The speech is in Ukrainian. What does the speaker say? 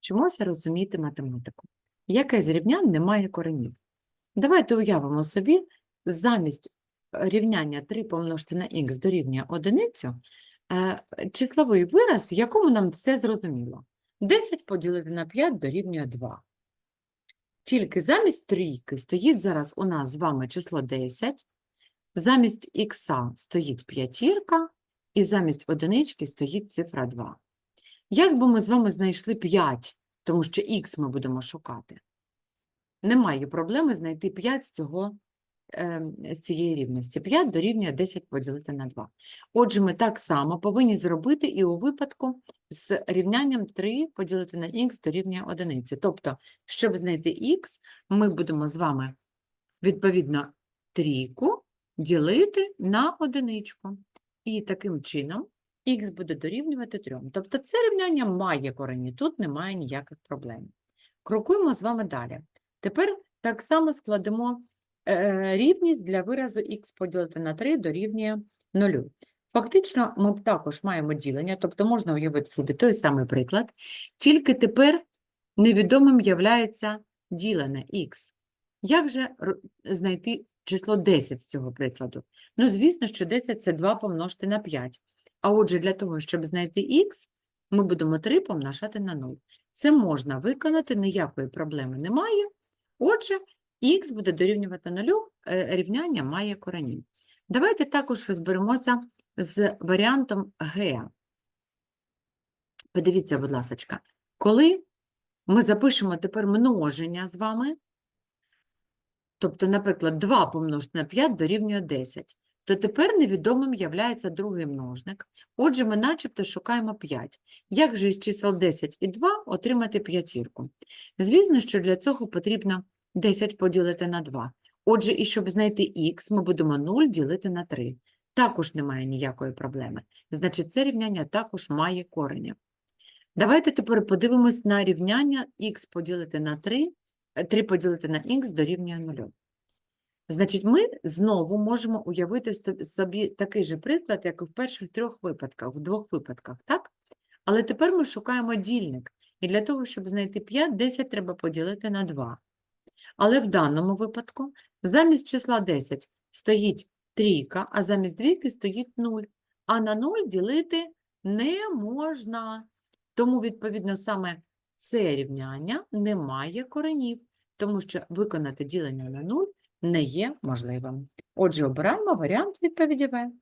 Вчимося розуміти математику. Яке з рівнянь не має коренів? Давайте уявимо собі, замість рівняння 3 помножити на х дорівнює одиницю, е, числовий вираз, в якому нам все зрозуміло. 10 поділити на 5 дорівнює 2. Тільки замість трійки стоїть зараз у нас з вами число 10, замість х стоїть п'ятірка, і замість одинички стоїть цифра 2. Як би ми з вами знайшли 5, тому що х ми будемо шукати? Немає проблеми знайти 5 з, цього, е, з цієї рівності. 5 дорівнює 10 поділити на 2. Отже, ми так само повинні зробити і у випадку з рівнянням 3 поділити на х дорівнює 1. Тобто, щоб знайти х, ми будемо з вами, відповідно, трійку ділити на одиничку. І таким чином х буде дорівнювати 3. Тобто це рівняння має корені, тут немає ніяких проблем. Крокуємо з вами далі. Тепер так само складемо е, рівність для виразу х поділити на 3 дорівнює 0. Фактично, ми також маємо ділення, тобто можна уявити собі той самий приклад, тільки тепер невідомим являється ділене х. Як же знайти число 10 з цього прикладу? Ну, звісно, що 10 – це 2 помножити на 5. А отже, для того, щоб знайти х, ми будемо 3 помножати на 0. Це можна виконати, ніякої проблеми немає. Отже, х буде дорівнювати 0, е, рівняння має корені. Давайте також розберемося з варіантом г. Подивіться, будь ласка, коли ми запишемо тепер множення з вами, тобто, наприклад, 2 помножити на 5 дорівнює 10, то тепер невідомим являється другий множник. Отже, ми начебто шукаємо 5. Як же із чисел 10 і 2 отримати п'ятірку? Звісно, що для цього потрібно 10 поділити на 2. Отже, і щоб знайти х, ми будемо 0 ділити на 3. Також немає ніякої проблеми. Значить, це рівняння також має корення. Давайте тепер подивимось на рівняння х поділити на 3, 3 поділити на х дорівнює 0. Значить, ми знову можемо уявити собі такий же приклад, як і в перших трьох випадках, в двох випадках, так? Але тепер ми шукаємо дільник. І для того, щоб знайти 5, 10 треба поділити на 2. Але в даному випадку замість числа 10 стоїть трійка, а замість двійки стоїть 0. А на 0 ділити не можна. Тому, відповідно, саме це рівняння не має коренів, тому що виконати ділення на 0 не є можливим. Отже, обираємо варіант відповіді В.